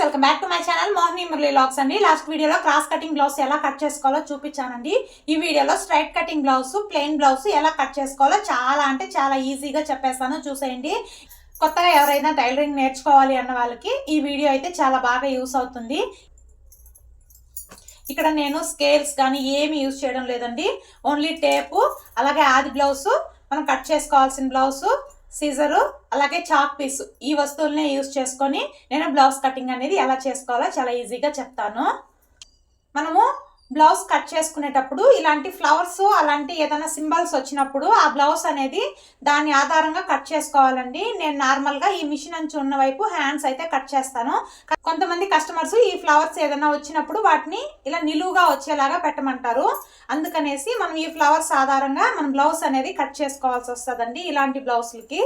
Welcome back to my channel Mohini Murali lakhs అండి. Last వీడియోలో cross cutting blouse ఎలా cut చేసుకోవాలో చూపించానండి. ఈ వీడియోలో straight cutting blouse plain blouse ఎలా కట్ చేసుకోవాలో చాలా అంటే చాలా ఈజీగా చెప్పేస్తాను చూసేయండి. కొత్తగా ఎవరైనా టైలరింగ్ నేర్చుకోవాలి అన్న వాళ్ళకి ఈ వీడియో అయితే చాలా బాగా యూస్ అవుతుంది. ఇక్కడ నేను స్కేల్స్ కానీ ఏమి యూజ్ చేయడం లేదండి. ఓన్లీ టేపు అలాగే ఆది బ్లౌజ్ మనం కట్ చేసుకోవాల్సిన బ్లౌజ్ సీజరు అలాగే చాక్ పీస్ ఈ వస్తువులనే యూస్ చేసుకొని నేను బ్లౌజ్ కటింగ్ అనేది ఎలా చేసుకోవాలో చాలా ఈజీగా చెప్తాను. మనము బ్లౌజ్ కట్ చేసుకునేటప్పుడు ఇలాంటి ఫ్లవర్స్ అలాంటి ఏదైనా సింబల్స్ వచ్చినప్పుడు ఆ బ్లౌజ్ అనేది దాని ఆధారంగా కట్ చేసుకోవాలండి. నేను నార్మల్గా ఈ మిషన్ అంచు ఉన్న వైపు హ్యాండ్స్ అయితే కట్ చేస్తాను. కొంతమంది కస్టమర్స్ ఈ ఫ్లవర్స్ ఏదైనా వచ్చినప్పుడు వాటిని ఇలా నిలువుగా వచ్చేలాగా పెట్టమంటారు. అందుకనేసి మనం ఈ ఫ్లవర్స్ ఆధారంగా మనం బ్లౌజ్ అనేది కట్ చేసుకోవాల్సి వస్తుందండి ఇలాంటి బ్లౌజ్లకి.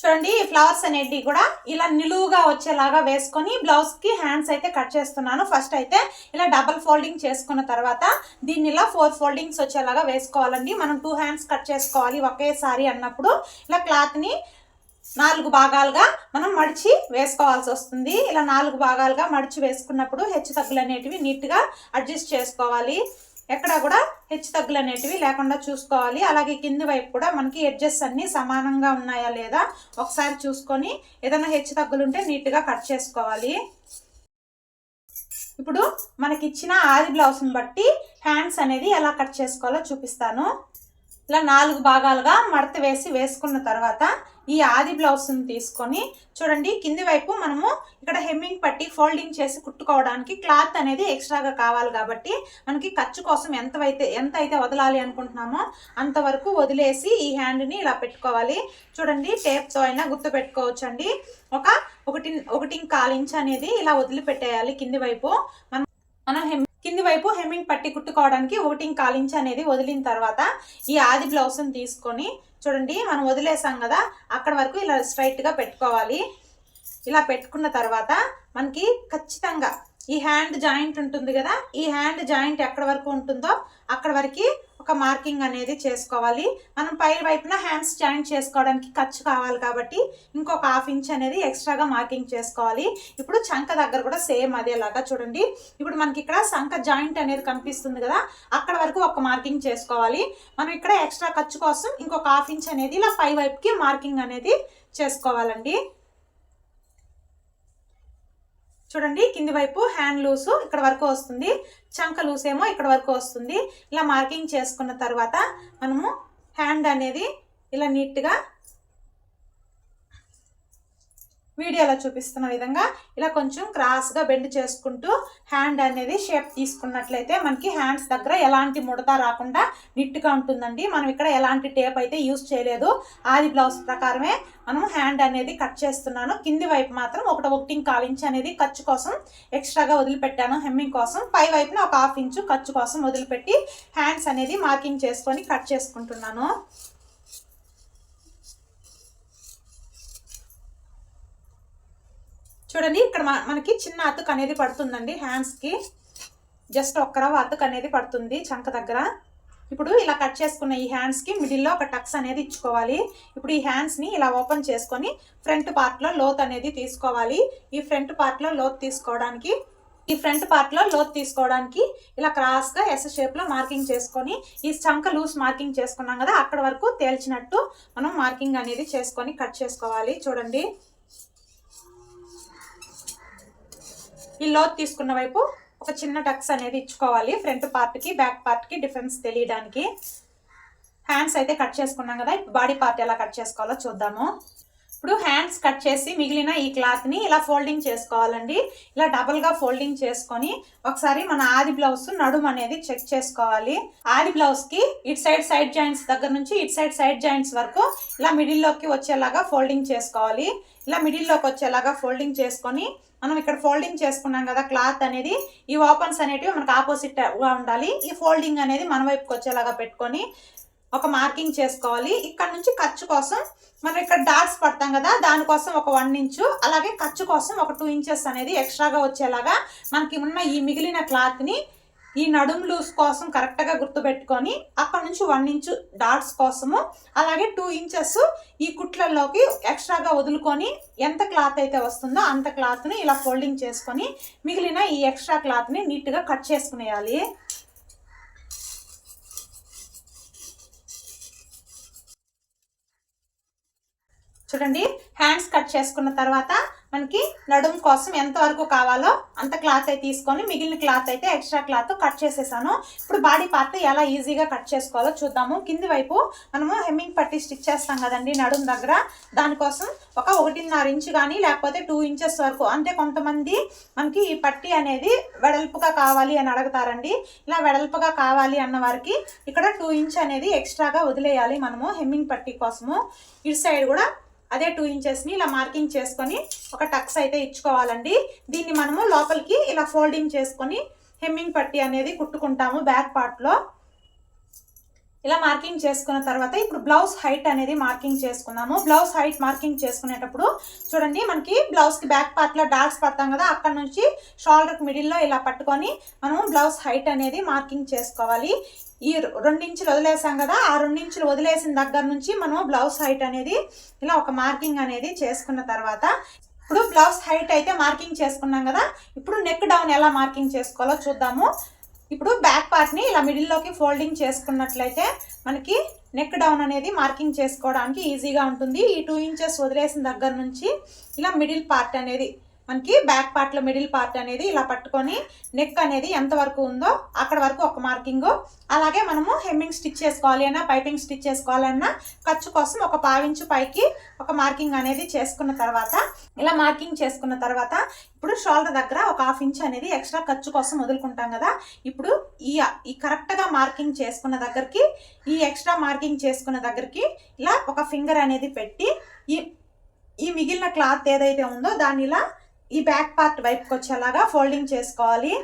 చూడండి ఈ ఫ్లవర్స్ అనేటివి కూడా ఇలా నిలువుగా వచ్చేలాగా వేసుకొని బ్లౌజ్కి హ్యాండ్స్ అయితే కట్ చేస్తున్నాను. ఫస్ట్ అయితే ఇలా డబల్ ఫోల్డింగ్ చేసుకున్న తర్వాత దీన్ని ఇలా ఫోర్ ఫోల్డింగ్స్ వచ్చేలాగా వేసుకోవాలండి. మనం టూ హ్యాండ్స్ కట్ చేసుకోవాలి ఒకేసారి అన్నప్పుడు. ఇలా క్లాత్ని నాలుగు భాగాలుగా మనం మడిచి వేసుకోవాల్సి వస్తుంది. ఇలా నాలుగు భాగాలుగా మడిచి వేసుకున్నప్పుడు హెచ్చు తగ్గులు అనేటివి నీట్గా అడ్జస్ట్ చేసుకోవాలి. ఎక్కడ కూడా హెచ్చు తగ్గులు అనేటివి లేకుండా చూసుకోవాలి. అలాగే కింది వైపు కూడా మనకి ఎడ్జెస్ అన్నీ సమానంగా ఉన్నాయా లేదా ఒకసారి చూసుకొని ఏదైనా హెచ్చు తగ్గులు ఉంటే నీట్గా కట్ చేసుకోవాలి. ఇప్పుడు మనకి ఇచ్చిన ఆది బ్లౌజ్ని బట్టి హ్యాండ్స్ అనేది ఎలా కట్ చేసుకోవాలో చూపిస్తాను. ఇలా నాలుగు భాగాలుగా మడత వేసి వేసుకున్న తర్వాత ఈ ఆది బ్లౌజ్ని తీసుకొని చూడండి కింది వైపు మనము ఇక్కడ హెమ్మింగ్ పట్టి ఫోల్డింగ్ చేసి కుట్టుకోవడానికి క్లాత్ అనేది ఎక్స్ట్రాగా కావాలి కాబట్టి మనకి ఖర్చు కోసం ఎంత అయితే ఎంత అయితే వదలాలి అనుకుంటున్నామో అంతవరకు వదిలేసి ఈ హ్యాండ్ని ఇలా పెట్టుకోవాలి. చూడండి టేప్తో అయినా గుర్తు పెట్టుకోవచ్చు అండి ఒక ఒకటి ఒకటి కాల్ అనేది ఇలా వదిలిపెట్టేయాలి కింది వైపు. మనం మనం హెమ్ కింది వైపు హెమ్మింగ్ పట్టి కుట్టుకోవడానికి ఓటింగ్ కాలించి అనేది వదిలిన తర్వాత ఈ ఆది బ్లౌజ్ని తీసుకొని చూడండి మనం వదిలేసాం కదా అక్కడ వరకు ఇలా స్ట్రైట్గా పెట్టుకోవాలి. ఇలా పెట్టుకున్న తర్వాత మనకి ఖచ్చితంగా ఈ హ్యాండ్ జాయింట్ ఉంటుంది కదా ఈ హ్యాండ్ జాయింట్ ఎక్కడ వరకు ఉంటుందో అక్కడ వరకు ఒక మార్కింగ్ అనేది చేసుకోవాలి. మనం పై వైపున హ్యాండ్స్ జాయింట్ చేసుకోవడానికి ఖర్చు కావాలి కాబట్టి ఇంకొక హాఫ్ ఇంచ్ అనేది ఎక్స్ట్రాగా మార్కింగ్ చేసుకోవాలి. ఇప్పుడు చంక దగ్గర కూడా సేమ్ అదేలాగా చూడండి. ఇప్పుడు మనకి ఇక్కడ సంక జాయింట్ అనేది కనిపిస్తుంది కదా అక్కడ వరకు ఒక మార్కింగ్ చేసుకోవాలి. మనం ఇక్కడ ఎక్స్ట్రా ఖర్చు కోసం ఇంకొక హాఫ్ ఇంచ్ అనేది ఇలా పై వైపుకి మార్కింగ్ అనేది చేసుకోవాలండి. చూడండి కింది వైపు హ్యాండ్ లూసు ఇక్కడ వరకు వస్తుంది చంక లూస్ ఏమో ఇక్కడ వరకు వస్తుంది. ఇలా మార్కింగ్ చేసుకున్న తర్వాత మనము హ్యాండ్ అనేది ఇలా నీట్గా వీడియోలో చూపిస్తున్న విధంగా ఇలా కొంచెం క్రాస్గా బెండ్ చేసుకుంటూ హ్యాండ్ అనేది షేప్ తీసుకున్నట్లయితే మనకి హ్యాండ్స్ దగ్గర ఎలాంటి ముడత రాకుండా నిట్గా ఉంటుందండి. మనం ఇక్కడ ఎలాంటి టేప్ అయితే యూస్ చేయలేదు. ఆది బ్లౌజ్ ప్రకారమే మనం హ్యాండ్ అనేది కట్ చేస్తున్నాను. కింది వైపు మాత్రం ఒకటి ఒకటి కాల్ ఇంచ్ అనేది ఖర్చు కోసం ఎక్స్ట్రాగా వదిలిపెట్టాను. హెమ్మింగ్ కోసం పై వైపున ఒక హాఫ్ ఇంచు ఖర్చు కోసం వదిలిపెట్టి హ్యాండ్స్ అనేది మార్కింగ్ చేసుకొని కట్ చేసుకుంటున్నాను. చూడండి ఇక్కడ మనకి చిన్న అతుకు అనేది పడుతుందండి హ్యాండ్స్కి జస్ట్ ఒక్కరవ అతుకు అనేది పడుతుంది చంక దగ్గర. ఇప్పుడు ఇలా కట్ చేసుకున్న ఈ హ్యాండ్స్కి మిడిల్లో ఒక టక్స్ అనేది ఇచ్చుకోవాలి. ఇప్పుడు ఈ హ్యాండ్స్ని ఇలా ఓపెన్ చేసుకొని ఫ్రంట్ పార్ట్లో లోత్ అనేది తీసుకోవాలి. ఈ ఫ్రంట్ పార్ట్లో లోత్ తీసుకోవడానికి ఈ ఫ్రంట్ పార్ట్లో లోత్ తీసుకోవడానికి ఇలా క్రాస్గా ఎస్ షేప్లో మార్కింగ్ చేసుకొని ఈ చంక లూస్ మార్కింగ్ చేసుకున్నాం కదా అక్కడ వరకు తేల్చినట్టు మనం మార్కింగ్ అనేది చేసుకొని కట్ చేసుకోవాలి. చూడండి. ఈ లోత్ తీసుకున్న వైపు ఒక చిన్న టక్స్ అనేది ఇచ్చుకోవాలి. ఫ్రంట్ పార్ట్కి బ్యాక్ పార్ట్కి డిఫరెన్స్ తెలియడానికి. హ్యాండ్స్ అయితే కట్ చేసుకున్నాం కదా బాడీ పార్ట్ ఎలా కట్ చేసుకోవాలో చూద్దాము. ఇప్పుడు హ్యాండ్స్ కట్ చేసి మిగిలిన ఈ క్లాత్ని ఇలా ఫోల్డింగ్ చేసుకోవాలండి. ఇలా డబల్గా ఫోల్డింగ్ చేసుకొని ఒకసారి మన ఆది బ్లౌజ్ నడుము అనేది చెక్ చేసుకోవాలి. ఆది బ్లౌజ్కి ఇటు సైడ్ సైడ్ జాయింట్స్ దగ్గర నుంచి ఇటు సైడ్ సైడ్ జాయింట్స్ వరకు ఇలా మిడిల్లోకి వచ్చేలాగా ఫోల్డింగ్ చేసుకోవాలి. ఇలా మిడిల్లోకి వచ్చేలాగా ఫోల్డింగ్ చేసుకొని మనం ఇక్కడ ఫోల్డింగ్ చేసుకున్నాం కదా క్లాత్ అనేది ఈ ఓపెన్స్ అనేటివి మనకు ఆపోజిట్గా ఉండాలి. ఈ ఫోల్డింగ్ అనేది మన వైపుకి వచ్చేలాగా పెట్టుకొని ఒక మార్కింగ్ చేసుకోవాలి. ఇక్కడ నుంచి ఖర్చు కోసం మనం ఇక్కడ డాట్స్ పడతాం కదా దానికోసం ఒక వన్ ఇంచు అలాగే ఖర్చు కోసం ఒక టూ ఇంచెస్ అనేది ఎక్స్ట్రాగా వచ్చేలాగా మనకి ఉన్న ఈ మిగిలిన క్లాత్ని ఈ నడుము లూస్ కోసం కరెక్ట్గా గుర్తుపెట్టుకొని అక్కడ నుంచి వన్ ఇంచు డాట్స్ కోసము అలాగే టూ ఇంచెస్ ఈ కుట్లలోకి ఎక్స్ట్రాగా వదులుకొని ఎంత క్లాత్ అయితే వస్తుందో అంత క్లాత్ని ఇలా ఫోల్డింగ్ చేసుకొని మిగిలిన ఈ ఎక్స్ట్రా క్లాత్ని నీట్గా కట్ చేసుకునేయాలి. చూడండి హ్యాండ్స్ కట్ చేసుకున్న తర్వాత మనకి నడుము కోసం ఎంత వరకు కావాలో అంత క్లాత్ అయితే తీసుకొని మిగిలిన క్లాత్ అయితే ఎక్స్ట్రా క్లాత్ కట్ చేసేసాను. ఇప్పుడు బాడీ పార్ట్ ఎలా ఈజీగా కట్ చేసుకోవాలో చూద్దాము. కింది వైపు మనము హెమ్మింగ్ పట్టి స్టిచ్ చేస్తాం కదండి నడుము దగ్గర. దానికోసం ఒక ఒకటిన్నర ఇంచు కానీ లేకపోతే టూ ఇంచెస్ వరకు అంటే కొంతమంది మనకి ఈ పట్టి అనేది వెడల్పుగా కావాలి అని అడుగుతారండి. ఇలా వెడల్పుగా కావాలి అన్న వారికి ఇక్కడ టూ ఇంచ్ అనేది ఎక్స్ట్రాగా వదిలేయాలి మనము హెమ్మింగ్ పట్టి కోసము. ఇటు సైడ్ కూడా అదే టూ ఇంచెస్ని ఇలా మార్కింగ్ చేసుకొని ఒక టక్స్ అయితే ఇచ్చుకోవాలండి. దీన్ని మనము లోపలికి ఇలా ఫోల్డింగ్ చేసుకొని హెమ్మింగ్ పట్టి అనేది కుట్టుకుంటాము బ్యాక్ పార్ట్లో ఇలా మార్కింగ్ చేసుకున్న తర్వాత ఇప్పుడు బ్లౌజ్ హైట్ అనేది మార్కింగ్ చేసుకున్నాము. బ్లౌజ్ హైట్ మార్కింగ్ చేసుకునేటప్పుడు చూడండి మనకి బ్లౌజ్కి బ్యాక్ పార్ట్లో డాట్స్ పడతాం కదా అక్కడ నుంచి షోల్డర్కి మిడిల్లో ఇలా పట్టుకొని మనము బ్లౌజ్ హైట్ అనేది మార్కింగ్ చేసుకోవాలి. ఈ రెండించులు వదిలేసాం కదా ఆ రెండించులు వదిలేసిన దగ్గర నుంచి మనం బ్లౌజ్ హైట్ అనేది ఇలా ఒక మార్కింగ్ అనేది చేసుకున్న తర్వాత ఇప్పుడు బ్లౌజ్ హైట్ అయితే మార్కింగ్ చేసుకున్నాం కదా ఇప్పుడు నెక్ డౌన్ ఎలా మార్కింగ్ చేసుకోవాలో చూద్దాము. ఇప్పుడు బ్యాక్ పార్ట్ని ఇలా మిడిల్లోకి ఫోల్డింగ్ చేసుకున్నట్లయితే మనకి నెక్ డౌన్ అనేది మార్కింగ్ చేసుకోవడానికి ఈజీగా ఉంటుంది. ఈ టూ ఇంచెస్ వదిలేసిన దగ్గర నుంచి ఇలా మిడిల్ పార్ట్ అనేది మనకి బ్యాక్ పార్ట్లో మిడిల్ పార్ట్ అనేది ఇలా పట్టుకొని నెక్ అనేది ఎంత వరకు ఉందో అక్కడ వరకు ఒక మార్కింగ్ అలాగే మనము హెమ్మింగ్ స్టిచ్ చేసుకోవాలి అన్నా పైపింగ్ స్టిచ్ చేసుకోవాలన్నా ఖర్చు కోసం ఒక పావించు పైకి ఒక మార్కింగ్ అనేది చేసుకున్న తర్వాత ఇలా మార్కింగ్ చేసుకున్న తర్వాత ఇప్పుడు షోల్డర్ దగ్గర ఒక హాఫ్ ఇంచ్ అనేది ఎక్స్ట్రా ఖర్చు కోసం వదులుకుంటాం కదా. ఇప్పుడు ఈ ఈ కరెక్ట్గా మార్కింగ్ చేసుకున్న దగ్గరికి ఈ ఎక్స్ట్రా మార్కింగ్ చేసుకున్న దగ్గరికి ఇలా ఒక ఫింగర్ అనేది పెట్టి ఈ ఈ మిగిలిన క్లాత్ ఏదైతే ఉందో దాన్ని ఇలా ఈ బ్యాక్ పార్ట్ వైపుకి వచ్చేలాగా ఫోల్డింగ్ చేసుకోవాలి.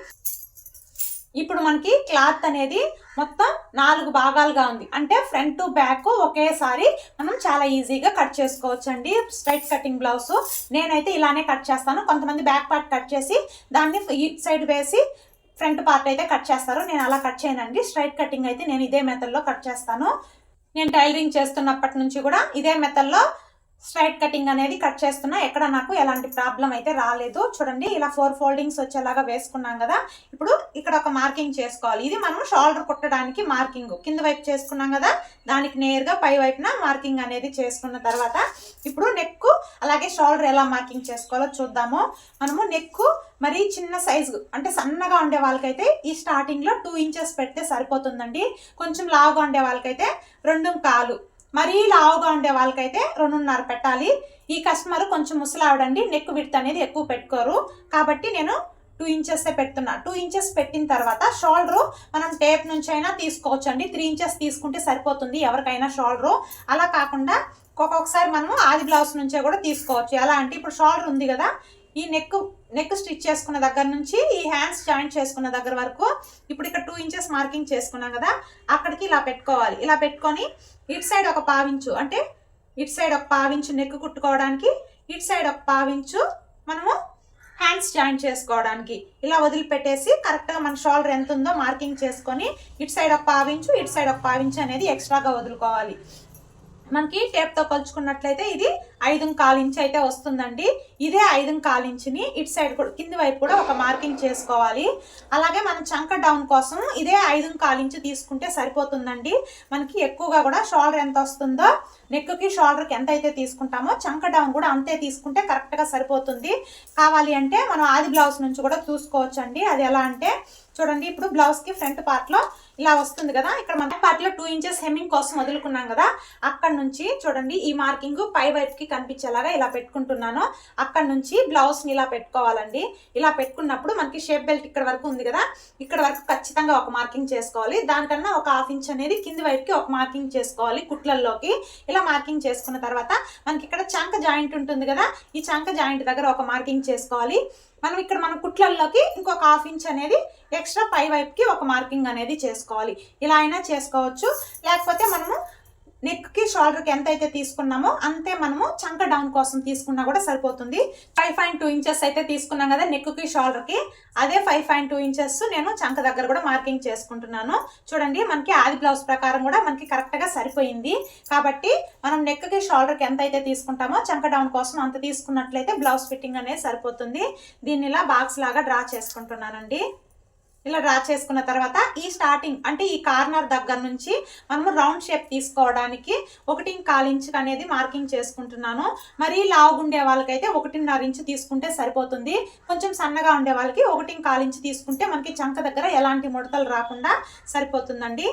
ఇప్పుడు మనకి క్లాత్ అనేది మొత్తం నాలుగు భాగాలుగా ఉంది. అంటే ఫ్రంట్ టు బ్యాక్ ఒకేసారి మనం చాలా ఈజీగా కట్ చేసుకోవచ్చు అండి స్ట్రైట్ కటింగ్ బ్లౌజ్ నేనైతే ఇలానే కట్ చేస్తాను. కొంతమంది బ్యాక్ పార్ట్ కట్ చేసి దాన్ని ఇట్ సైడ్ వేసి ఫ్రంట్ పార్ట్ అయితే కట్ చేస్తారు. నేను అలా కట్ చేయనండి. స్ట్రైట్ కటింగ్ అయితే నేను ఇదే మెథడ్లో కట్ చేస్తాను. నేను టైలరింగ్ చేస్తున్నప్పటి నుంచి కూడా ఇదే మెథడ్లో స్ట్రైట్ కటింగ్ అనేది కట్ చేస్తున్నా. ఎక్కడ నాకు ఎలాంటి ప్రాబ్లం అయితే రాలేదు. చూడండి ఇలా ఫోర్ ఫోల్డింగ్స్ వచ్చేలాగా వేసుకున్నాం కదా. ఇప్పుడు ఇక్కడ ఒక మార్కింగ్ చేసుకోవాలి. ఇది మనం షోల్డర్ కుట్టడానికి మార్కింగ్ కింద వైపు చేసుకున్నాం కదా. దానికి నేరుగా పై వైపున మార్కింగ్ అనేది చేసుకున్న తర్వాత ఇప్పుడు నెక్ అలాగే షోల్డర్ ఎలా మార్కింగ్ చేసుకోవాలో చూద్దాము. మనము నెక్ మరి చిన్న సైజు అంటే సన్నగా ఉండే వాళ్ళకైతే ఈ స్టార్టింగ్లో టూ ఇంచెస్ పెడితే సరిపోతుందండి. కొంచెం లావుగా ఉండే వాళ్ళకైతే రెండు కాలు మరీ లావుగా ఉండే వాళ్ళకైతే రెండున్నర పెట్టాలి. ఈ కస్టమర్ కొంచెం ముసలావిడండి నెక్ విడత్ అనేది ఎక్కువ పెట్టుకోరు. కాబట్టి నేను టూ ఇంచెస్ పెడుతున్నా. టూ ఇంచెస్ పెట్టిన తర్వాత షోల్డరు మనం టేప్ నుంచి అయినా తీసుకోవచ్చు అండి త్రీ ఇంచెస్ తీసుకుంటే సరిపోతుంది ఎవరికైనా షోల్డరు. అలా కాకుండా ఒక్కొక్కసారి మనము ఆది బ్లౌజ్ నుంచే కూడా తీసుకోవచ్చు. ఎలా అంటే ఇప్పుడు షోల్డర్ ఉంది కదా ఈ నెక్ నెక్ స్టిచ్ చేసుకున్న దగ్గర నుంచి ఈ హ్యాండ్స్ జాయింట్ చేసుకున్న దగ్గర వరకు ఇప్పుడు ఇక్కడ టూ ఇంచెస్ మార్కింగ్ చేసుకున్నాం కదా అక్కడికి ఇలా పెట్టుకోవాలి. ఇలా పెట్టుకొని ఇటు సైడ్ ఒక పావించు అంటే ఇటు సైడ్ ఒక పావించు నెక్ కుట్టుకోవడానికి ఇటు సైడ్ ఒక పావించు మనము హ్యాండ్స్ జాయిన్ చేసుకోవడానికి. ఇలా వదిలిపెట్టేసి కరెక్ట్గా మన షోల్డర్ ఎంత ఉందో మార్కింగ్ చేసుకొని ఇటు సైడ్ ఒక పావించు ఇటు సైడ్ ఒక పావించు అనేది ఎక్స్ట్రాగా వదులుకోవాలి. మనకి టేప్తో కొలుచుకున్నట్లయితే ఇది ఐదు కాలు ఇంచు అయితే వస్తుందండి. ఇదే ఐదు కాలు ఇంచుని ఇటు సైడ్ కూడా కింది వైపు కూడా ఒక మార్కింగ్ చేసుకోవాలి. అలాగే మనం చంక డౌన్ కోసం ఇదే ఐదు కాలు ఇంచు తీసుకుంటే సరిపోతుందండి. మనకి ఎక్కువగా కూడా షోల్డర్ ఎంత వస్తుందో నెక్కి షోల్డర్కి ఎంత అయితే తీసుకుంటామో చంక డౌన్ కూడా అంతే తీసుకుంటే కరెక్ట్గా సరిపోతుంది. కావాలి అంటే మనం ఆది బ్లౌజ్ నుంచి కూడా చూసుకోవచ్చండి. అది ఎలా అంటే చూడండి ఇప్పుడు బ్లౌజ్కి ఫ్రంట్ పార్ట్లో ఇలా వస్తుంది కదా. ఇక్కడ మన పార్ట్లో టూ ఇంచెస్ హెమ్మింగ్ కోసం వదులుకున్నాం కదా. అక్కడ నుంచి చూడండి ఈ మార్కింగ్ పై వైపుకి కనిపించేలాగా ఇలా పెట్టుకుంటున్నాను. అక్కడ నుంచి బ్లౌజ్ని ఇలా పెట్టుకోవాలండి. ఇలా పెట్టుకున్నప్పుడు మనకి షేప్ బెల్ట్ ఇక్కడ వరకు ఉంది కదా. ఇక్కడ వరకు ఖచ్చితంగా ఒక మార్కింగ్ చేసుకోవాలి. దానికన్నా ఒక హాఫ్ ఇంచ్ అనేది కింది వైపుకి ఒక మార్కింగ్ చేసుకోవాలి కుట్లల్లోకి. ఇలా మార్కింగ్ చేసుకున్న తర్వాత మనకి ఇక్కడ చంక జాయింట్ ఉంటుంది కదా. ఈ చంక జాయింట్ దగ్గర ఒక మార్కింగ్ చేసుకోవాలి. మనం ఇక్కడ మన కుట్లల్లోకి ఇంకొక హాఫ్ ఇంచ్ అనేది ఎక్స్ట్రా పై వైపుకి ఒక మార్కింగ్ అనేది చేసుకోవాలి. ఇలా అయినా చేసుకోవచ్చు. లేకపోతే మనము నెక్కి షోల్డర్కి ఎంత అయితే తీసుకున్నామో అంతే మనము చంక డౌన్ కోసం తీసుకున్నా కూడా సరిపోతుంది. ఫైవ్ పాయింట్ టూ ఇంచెస్ అయితే తీసుకున్నాం కదా నెక్కి షోల్డర్కి అదే ఫైవ్ పాయింట్ టూ ఇంచెస్ నేను చంక దగ్గర కూడా మార్కింగ్ చేసుకుంటున్నాను. చూడండి మనకి ఆది బ్లౌజ్ ప్రకారం కూడా మనకి కరెక్ట్గా సరిపోయింది. కాబట్టి మనం నెక్కి షోల్డర్కి ఎంత అయితే తీసుకుంటామో చంక డౌన్ కోసం అంత తీసుకున్నట్లయితే బ్లౌజ్ ఫిట్టింగ్ అనేది సరిపోతుంది. దీన్ని ఇలా బాక్స్ లాగా డ్రా చేసుకుంటున్నానండి. ఇలా డ్రా చేసుకున్న తర్వాత ఈ స్టార్టింగ్ అంటే ఈ కార్నర్ దగ్గర నుంచి మనము రౌండ్ షేప్ తీసుకోవడానికి ఒకటి కాల్ ఇంచ్ అనేది మార్కింగ్ చేసుకుంటున్నాను. మరీ లావుగుండే వాళ్ళకైతే ఒకటిన్నర ఇంచు తీసుకుంటే సరిపోతుంది. కొంచెం సన్నగా ఉండే వాళ్ళకి ఒకటి కాల్ ఇంచ్ తీసుకుంటే మనకి చంక దగ్గర ఎలాంటి ముడతలు రాకుండా సరిపోతుందండి.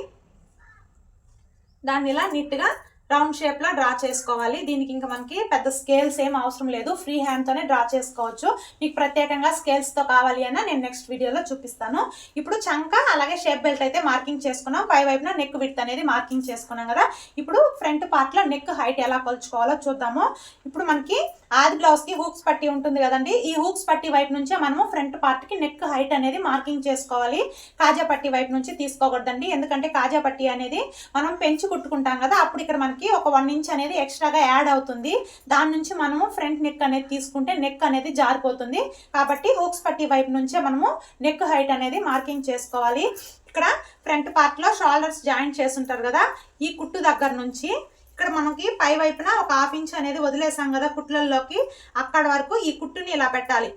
దాన్ని ఇలా నీట్గా రౌండ్ షేప్లో డ్రా చేసుకోవాలి. దీనికి ఇంకా మనకి పెద్ద స్కేల్స్ ఏం అవసరం లేదు. ఫ్రీ హ్యాండ్తోనే డ్రా చేసుకోవచ్చు. మీకు ప్రత్యేకంగా స్కేల్స్తో కావాలి అన్న నేను నెక్స్ట్ వీడియోలో చూపిస్తాను. ఇప్పుడు చంక అలాగే షేప్ బెల్ట్ అయితే మార్కింగ్ చేసుకున్నాం. పై వైపున నెక్ విడ్త్ అనేది మార్కింగ్ చేసుకున్నాం కదా. ఇప్పుడు ఫ్రంట్ పార్ట్లో నెక్ హైట్ ఎలా కొలుచుకోవాలో చూద్దాము. ఇప్పుడు మనకి ఆది బ్లౌజ్కి హూక్స్ పట్టి ఉంటుంది కదండి. ఈ హూక్స్ పట్టి వైపు నుంచే మనము ఫ్రంట్ పార్ట్కి నెక్ హైట్ అనేది మార్కింగ్ చేసుకోవాలి. కాజా పట్టి వైపు నుంచి తీసుకోకూడదండి. ఎందుకంటే కాజా పట్టి అనేది మనం పెంచి కుట్టుకుంటాం కదా. అప్పుడు ఇక్కడ మనకి ఒక వన్ ఇంచ్ అనేది ఎక్స్ట్రాగా యాడ్ అవుతుంది. దాని నుంచి మనము ఫ్రంట్ నెక్ అనేది తీసుకుంటే నెక్ అనేది జారిపోతుంది. కాబట్టి హూక్స్ పట్టి వైపు నుంచే మనము నెక్ హైట్ అనేది మార్కింగ్ చేసుకోవాలి. ఇక్కడ ఫ్రంట్ పార్ట్లో షోల్డర్స్ జాయింట్ చేసి ఉంటారు కదా ఈ కుట్టు దగ్గర నుంచి. ఇక్కడ మనకి పై వైపున ఒక హాఫ్ ఇంచ్ అనేది వదిలేసాం కదా కుట్లల్లోకి అక్కడ వరకు ఈ కుట్టుని ఇలా పెట్టాలి.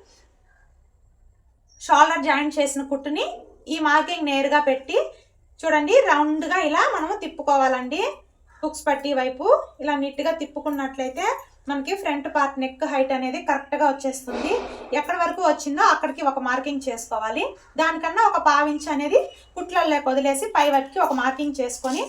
షోల్డర్ జాయింట్ చేసిన కుట్టుని ఈ మార్కింగ్ నేరుగా పెట్టి చూడండి రౌండ్గా ఇలా మనము తిప్పుకోవాలండి. హుక్స్ పట్టి వైపు ఇలా నీట్గా తిప్పుకున్నట్లయితే మనకి ఫ్రంట్ పార్ట్ నెక్ హైట్ అనేది కరెక్ట్గా వచ్చేస్తుంది. ఎక్కడి వరకు వచ్చిందో అక్కడికి ఒక మార్కింగ్ చేసుకోవాలి. దానికన్నా ఒక పావించి అనేది కుట్లల్లోకి వదిలేసి పై వైపుకి ఒక మార్కింగ్ చేసుకొని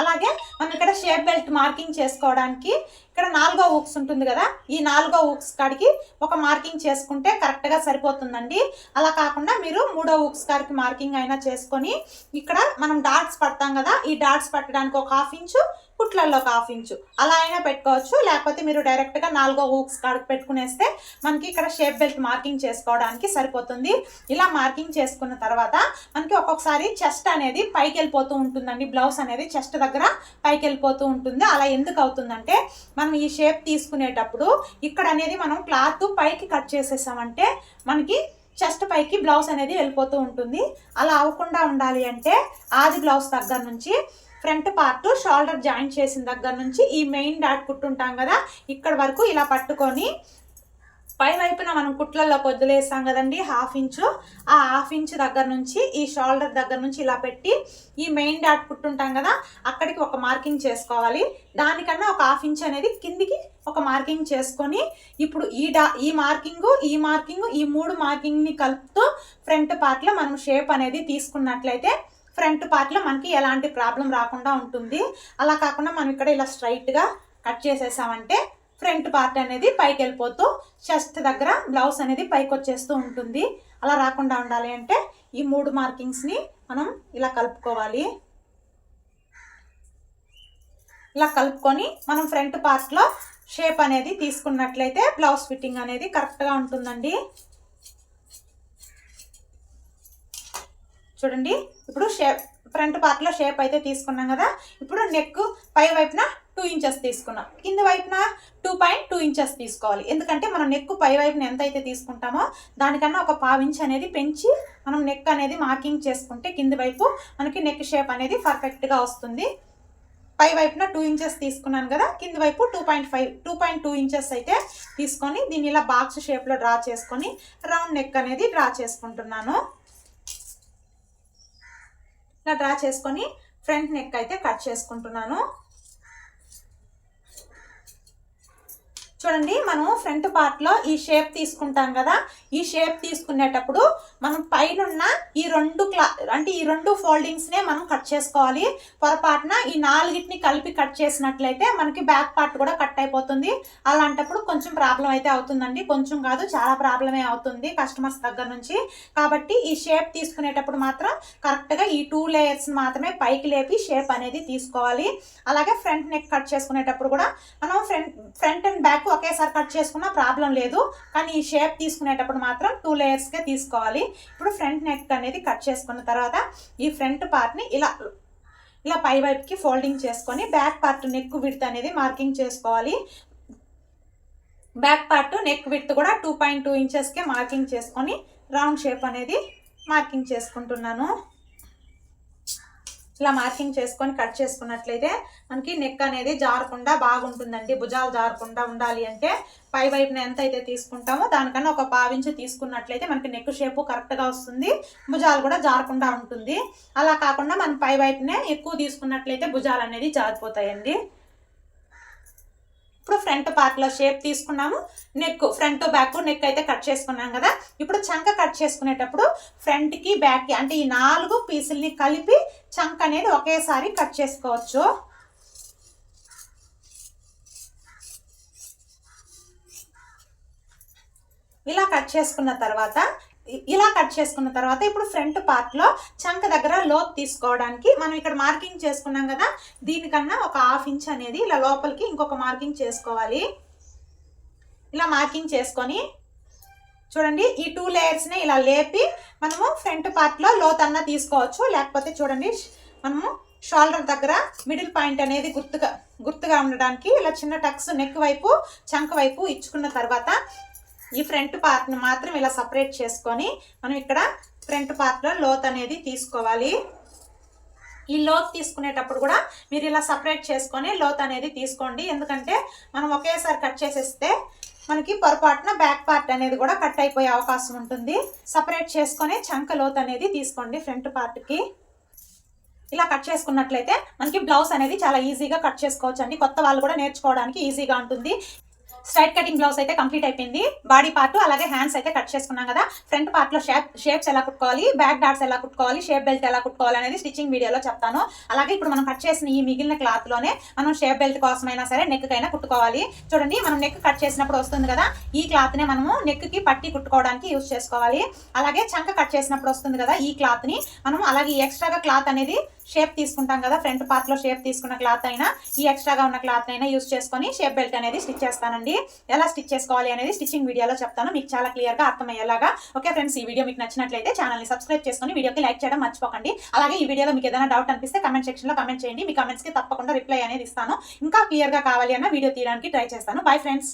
అలాగే మనం ఇక్కడ షేప్ బెల్ట్ మార్కింగ్ చేసుకోవడానికి ఇక్కడ నాలుగో ఊక్స్ ఉంటుంది కదా ఈ నాలుగో ఊక్స్ కాడికి ఒక మార్కింగ్ చేసుకుంటే కరెక్ట్గా సరిపోతుందండి. అలా కాకుండా మీరు మూడో ఊక్స్ కాడికి మార్కింగ్ అయినా చేసుకొని ఇక్కడ మనం డాట్స్ పడతాం కదా ఈ డాట్స్ పట్టడానికి ఒక హాఫ్ ఇంచు కుట్లల్లో ఒక హాఫ్ ఇంచు. అలా అయినా పెట్టుకోవచ్చు. లేకపోతే మీరు డైరెక్ట్గా నాలుగో ఊక్స్ కడుపు పెట్టుకునేస్తే మనకి ఇక్కడ షేప్ బెల్ట్ మార్కింగ్ చేసుకోవడానికి సరిపోతుంది. ఇలా మార్కింగ్ చేసుకున్న తర్వాత మనకి ఒక్కొక్కసారి చెస్ట్ అనేది పైకి వెళ్ళిపోతూ ఉంటుందండి. బ్లౌజ్ అనేది చెస్ట్ దగ్గర పైకి వెళ్ళిపోతూ ఉంటుంది. అలా ఎందుకు అవుతుందంటే మనం ఈ షేప్ తీసుకునేటప్పుడు ఇక్కడ అనేది మనం క్లాత్ పైకి కట్ చేసేసామంటే మనకి చెస్ట్ పైకి బ్లౌజ్ అనేది వెళ్ళిపోతూ ఉంటుంది. అలా అవ్వకుండా ఉండాలి అంటే ఆది బ్లౌజ్ దగ్గర నుంచి ఫ్రంట్ పార్ట్ షోల్డర్ జాయింట్ చేసిన దగ్గర నుంచి ఈ మెయిన్ డాట్ కుట్టుంటాం కదా ఇక్కడ వరకు ఇలా పట్టుకొని పై వైపున మనం కుట్లలో వదిలేసాం కదండి హాఫ్ ఇంచు ఆ హాఫ్ ఇంచ్ దగ్గర నుంచి ఈ షోల్డర్ దగ్గర నుంచి ఇలా పెట్టి ఈ మెయిన్ డాట్ కుట్టుంటాం కదా అక్కడికి ఒక మార్కింగ్ చేసుకోవాలి. దానికన్నా ఒక హాఫ్ ఇంచ్ అనేది కిందికి ఒక మార్కింగ్ చేసుకొని ఇప్పుడు ఈ డా ఈ మార్కింగు ఈ మార్కింగు ఈ మూడు మార్కింగ్ని కలుపుతూ ఫ్రంట్ పార్ట్లో మనం షేప్ అనేది తీసుకున్నట్లయితే ఫ్రంట్ పార్ట్లో మనకి ఎలాంటి ప్రాబ్లం రాకుండా ఉంటుంది. అలా కాకుండా మనం ఇక్కడ ఇలా స్ట్రైట్గా కట్ చేసేసామంటే ఫ్రంట్ పార్ట్ అనేది పైకి వెళ్ళిపోతూ చెస్ట్ దగ్గర బ్లౌజ్ అనేది పైకి వచ్చేస్తూ ఉంటుంది. అలా రాకుండా ఉండాలి అంటే ఈ మూడు మార్కింగ్స్ని మనం ఇలా కలుపుకోవాలి. ఇలా కలుపుకొని మనం ఫ్రంట్ పార్ట్లో షేప్ అనేది తీసుకున్నట్లయితే బ్లౌజ్ ఫిట్టింగ్ అనేది కరెక్ట్గా ఉంటుందండి. చూడండి ఇప్పుడు షేప్ ఫ్రంట్ పార్ట్లో షేప్ అయితే తీసుకున్నాం కదా. ఇప్పుడు నెక్ పై వైపున టూ ఇంచెస్ తీసుకున్నాం. కింద వైపున టూ పాయింట్ టూ ఇంచెస్ తీసుకోవాలి. ఎందుకంటే మనం నెక్ పై వైపున ఎంత అయితే తీసుకుంటామో దానికన్నా ఒక పావు ఇంచ్ అనేది పెంచి మనం నెక్ అనేది మార్కింగ్ చేసుకుంటే కింద వైపు మనకి నెక్ షేప్ అనేది పర్ఫెక్ట్గా వస్తుంది. పై వైపున టూ ఇంచెస్ తీసుకున్నాను కదా. కింద వైపు two point five two point two inches అయితే తీసుకొని దీన్ని ఇలా బాక్స్ షేప్లో డ్రా చేసుకొని రౌండ్ నెక్ అనేది డ్రా చేసుకుంటున్నాను. ఇలా డ్రా చేసుకొని ఫ్రంట్ నెక్ అయితే కట్ చేసుకుంటున్నాను. చూడండి మనం ఫ్రంట్ పార్ట్లో ఈ షేప్ తీసుకుంటాం కదా. ఈ షేప్ తీసుకునేటప్పుడు మనం పైన ఈ రెండు క్లా అంటే ఈ రెండు ఫోల్డింగ్స్నే మనం కట్ చేసుకోవాలి. పొరపాటున ఈ నాలుగిటిని కలిపి కట్ చేసినట్లయితే మనకి బ్యాక్ పార్ట్ కూడా కట్ అయిపోతుంది. అలాంటప్పుడు కొంచెం ప్రాబ్లం అయితే అవుతుందండి. కొంచెం కాదు చాలా ప్రాబ్లమే అవుతుంది కస్టమర్స్ దగ్గర నుంచి. కాబట్టి ఈ షేప్ తీసుకునేటప్పుడు మాత్రం కరెక్ట్గా ఈ టూ లేయర్స్ మాత్రమే పైకి లేపి షేప్ అనేది తీసుకోవాలి. అలాగే ఫ్రంట్ నెక్ కట్ చేసుకునేటప్పుడు కూడా మనం ఫ్రంట్ ఫ్రంట్ అండ్ బ్యాక్ ఒకేసారి కట్ చేసుకున్నా ప్రాబ్లం లేదు. కానీ ఈ షేప్ తీసుకునేటప్పుడు మాత్రం టూ లేయర్స్కే తీసుకోవాలి. ఇప్పుడు ఫ్రంట్ నెక్ అనేది కట్ చేసుకున్న తర్వాత ఈ ఫ్రంట్ పార్ట్ని ఇలా ఇలా పై వైపుకి ఫోల్డింగ్ చేసుకొని బ్యాక్ పార్ట్ నెక్ విడత్ అనేది మార్కింగ్ చేసుకోవాలి. బ్యాక్ పార్ట్ నెక్ విడ్త్ కూడా టూ పాయింట్ టూ ఇంచెస్కే మార్కింగ్ చేసుకొని రౌండ్ షేప్ అనేది మార్కింగ్ చేసుకుంటున్నాను. ఇలా మార్కింగ్ చేసుకొని కట్ చేసుకున్నట్లయితే మనకి నెక్ అనేది జారకుండా బాగుంటుందండి. భుజాలు జారకుండా ఉండాలి అంటే పై వైపున ఎంత అయితే తీసుకుంటామో దానికన్నా ఒక పావించి తీసుకున్నట్లయితే మనకి నెక్ షేపు కరెక్ట్గా వస్తుంది. భుజాలు కూడా జారకుండా ఉంటుంది. అలా కాకుండా మనం పై వైపునే ఎక్కువ తీసుకున్నట్లయితే భుజాలు అనేది జారిపోతాయండి. ఇప్పుడు ఫ్రంట్ పార్ట్లో షేప్ తీసుకున్నాము. నెక్ ఫ్రంట్ బ్యాక్ నెక్ అయితే కట్ చేసుకున్నాం కదా. ఇప్పుడు చంక కట్ చేసుకునేటప్పుడు ఫ్రంట్కి బ్యాక్కి అంటే ఈ నాలుగు పీసుల్ని కలిపి చంక అనేది ఒకేసారి కట్ చేసుకోవచ్చు. ఇలా కట్ చేసుకున్న తర్వాత ఇలా కట్ చేసుకున్న తర్వాత ఇప్పుడు ఫ్రంట్ పార్ట్లో చంక దగ్గర లోత్ తీసుకోవడానికి మనం ఇక్కడ మార్కింగ్ చేసుకున్నాం కదా దీనికన్నా ఒక హాఫ్ ఇంచ్ అనేది ఇలా లోపలికి ఇంకొక మార్కింగ్ చేసుకోవాలి. ఇలా మార్కింగ్ చేసుకొని చూడండి ఈ టూ లేయర్స్ని ఇలా లేపి మనము ఫ్రంట్ పార్ట్లో లోత్ అన్న తీసుకోవచ్చు. లేకపోతే చూడండి మనము షోల్డర్ దగ్గర మిడిల్ పాయింట్ అనేది గుర్తుగా గుర్తుగా ఉండడానికి ఇలా చిన్న టక్స్ నెక్ వైపు చంక వైపు ఇచ్చుకున్న తర్వాత ఈ ఫ్రంట్ పార్ట్ని మాత్రం ఇలా సపరేట్ చేసుకొని మనం ఇక్కడ ఫ్రంట్ పార్ట్లో లోత్ అనేది తీసుకోవాలి. ఈ లోత్ తీసుకునేటప్పుడు కూడా మీరు ఇలా సపరేట్ చేసుకొని లోత్ అనేది తీసుకోండి. ఎందుకంటే మనం ఒకేసారి కట్ చేసేస్తే మనకి పొరపాటున బ్యాక్ పార్ట్ అనేది కూడా కట్ అయిపోయే అవకాశం ఉంటుంది. సపరేట్ చేసుకొని చంక లోత్ అనేది తీసుకోండి ఫ్రంట్ పార్ట్కి ఇలా కట్ చేసుకున్నట్లయితే మనకి బ్లౌజ్ అనేది చాలా ఈజీగా కట్ చేసుకోవచ్చు అండి కొత్త వాళ్ళు కూడా నేర్చుకోవడానికి ఈజీగా ఉంటుంది. స్ట్రైట్ కటింగ్ బ్లౌజ్ అయితే కంప్లీట్ అయిపోయింది. బాడీ పార్ట్ అలాగే హ్యాండ్స్ అయితే కట్ చేసుకున్నాం కదా. ఫ్రంట్ పార్ట్లో షేప్ షేప్స్ ఎలా కుట్టుకోవాలి? బ్యాక్ డాట్స్ ఎలా కుట్టుకోవాలి? షేప్ బెల్ట్ ఎలా కుట్టుకోవాలి అనేది స్టిచ్చింగ్ వీడియోలో చెప్తాను. అలాగే ఇప్పుడు మనం కట్ చేసిన ఈ మిగిలిన క్లాత్లోనే మనం షేప్ బెల్ట్ కోసమైనా సరే నెక్ కైనా కుట్టుకోవాలి. చూడండి మనం నెక్ కట్ చేసినప్పుడు వస్తుంది కదా. ఈ క్లాత్ నే మనము నెక్కి పట్టి కుట్టుకోవడానికి యూజ్ చేసుకోవాలి. అలాగే చంక కట్ చేసినప్పుడు వస్తుంది కదా ఈ క్లాత్ని. మనం అలాగే ఎక్స్ట్రాగా క్లాత్ అనేది షేప్ తీసుకుంటాం కదా ఫ్రంట్ పార్ట్లో షేప్ తీసుకున్న క్లాత్ అయినా ఈ ఎక్స్ట్రాగా ఉన్న క్లాత్ అయినా యూస్ చేసుకొని షేప్ బెల్ట్ అనేది స్టిచ్ చేస్తానండి. ఎలా స్టిచ్ చేసుకోవాలి అనేది స్టిచ్చింగ్ వీడియోలో చెప్తాను మీకు చాలా క్లియర్గా అర్థమయ్యేలాగా. ఓకే ఫ్రెండ్స్ ఈ వీడియో మీకు నచ్చినట్లయితే ఛానల్ని సబ్స్క్రైబ్ చేసుకొని వీడియోకి లైక్ చేయడం మర్చిపోకండి. అలాగే ఈ వీడియోలో మీకు ఏదైనా డౌట్ అనిపిస్తే కమెంట్ సెక్షన్లో కమెంట్ చేయండి. మీ కమెంట్స్కి తప్పకుండా రిప్లై అనేది ఇస్తాను. ఇంకా క్లియర్గా కావాలి అన్న వీడియో తీయడానికి ట్రై చేస్తాను. Bye friends